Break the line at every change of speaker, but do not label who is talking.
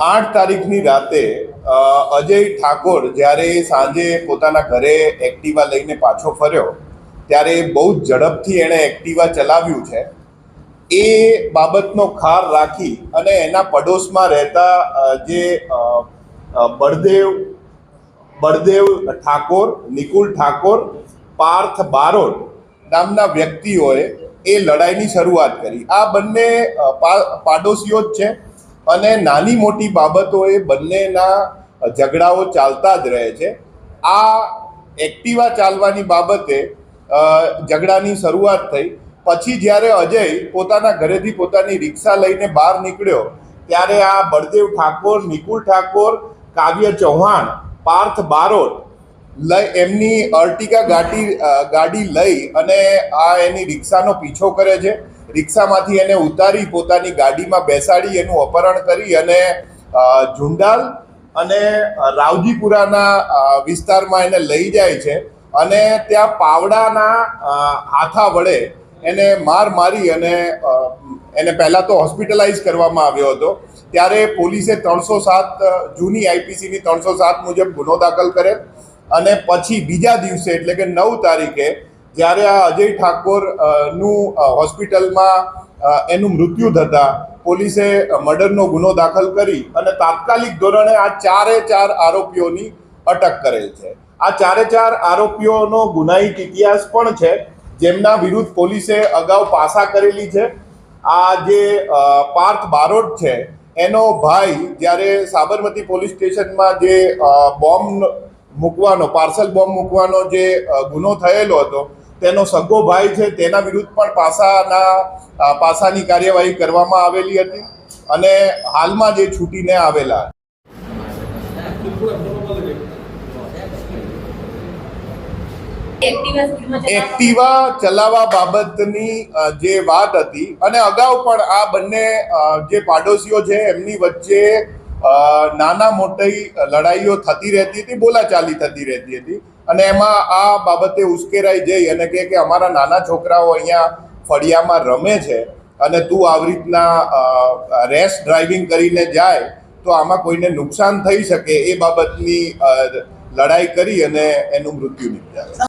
આઠ તારીખની રાતે અજય ઠાકોર જ્યારે સાંજે પોતાના ઘરે એક્ટિવા લઈને પાછો ફર્યો, ત્યારે બહુ જ ઝડપથી એણે એક્ટિવા ચલાવ્યું છે. એ બાબતનો ખાર રાખી અને એના પડોશમાં રહેતા જે બળદેવ બળદેવ ઠાકોર, નિકુલ ઠાકોર, પાર્થ બારોટ નામના વ્યક્તિઓએ એ લડાઈની શરૂઆત કરી. આ બંને પાડોશીઓ જ છે. અને નાની મોટી બાબતોએ બંનેના ઝઘડાઓ ચાલતા જ રહે છે. આ એક્ટિવા ચાલવાની બાબતે ઝઘડાની શરૂઆત થઈ. પછી જ્યારે અજય પોતાના ઘરેથી પોતાની રિક્ષા લઈને બહાર નીકળ્યો, ત્યારે આ બળદેવ ઠાકોર, નિકુલ ઠાકોર, કાવ્ય ચૌહાણ, પાર્થ બારોટ લઈ એમની અર્ટિકા ગાડી ગાડી લઈ અને આ એની રિક્ષાનો પીછો કરે છે. રિક્ષામાંથી એને ઉતારી પોતાની ગાડીમાં બેસાડી એનું અપહરણ કરી અને ઝુંડાલ અને રાવજીપુરાના વિસ્તારમાં એને લઈ જાય છે અને ત્યાં પાવડાના હાથા વડે એને માર મારી અને એને પહેલાં તો હોસ્પિટલાઇઝ કરવામાં આવ્યો હતો. ત્યારે પોલીસે ત્રણસો સાત જૂની આઈપીસીની ત્રણસો સાત મુજબ ગુનો દાખલ કરે અને પછી બીજા દિવસે એટલે કે નવ તારીખે જ્યારે આ અજય ઠાકોરનું હોસ્પિટલમાં એનું મૃત્યુ થતાં પોલીસે મર્ડરનો ગુનો દાખલ કરી અને તાત્કાલિક ધોરણે આ ચારે ચાર આરોપીઓની અટક કરેલ છે. આ ચારે ચાર આરોપીઓનો ગુનાહિત ઇતિહાસ પણ છે, જેમના વિરુદ્ધ પોલીસે અગાઉ પાસા કરેલી છે. આ જે પાર્થ બારોટ છે, એનો ભાઈ જ્યારે સાબરમતી પોલીસ સ્ટેશનમાં જે બોમ્બ મૂકવાનો, પાર્સલ બોમ્બ મૂકવાનો જે ગુનો થયેલો હતો તેનો સગો ભાઈ છે તેના વિરુદ્ધ પણ પાસાના પાસાની કાર્યવાહી કરવામાં આવેલી હતી અને હાલમાં જે છૂટીને આવેલા.
એક્ટિવા ચલાવવા
બાબતની જે વાત હતી અને અગાઉ પણ આ બંને જે પાડોશીઓ છે એમની વચ્ચે નાના મોટી લડાઈઓ થતી રહેતી હતી, બોલાચાલી થતી રહેતી હતી. અને એમાં આ બાબતે ઉશ્કેરાઈ જઈ અને કહે કે અમારા નાના છોકરાઓ અહીંયા ફળિયામાં રમે છે અને તું આવી રીતના રેસ ડ્રાઇવિંગ કરીને જાય, તો આમાં કોઈને નુકસાન થઈ શકે એ બાબતની લડાઈ કરી અને એનું મૃત્યુ નિપજાવે.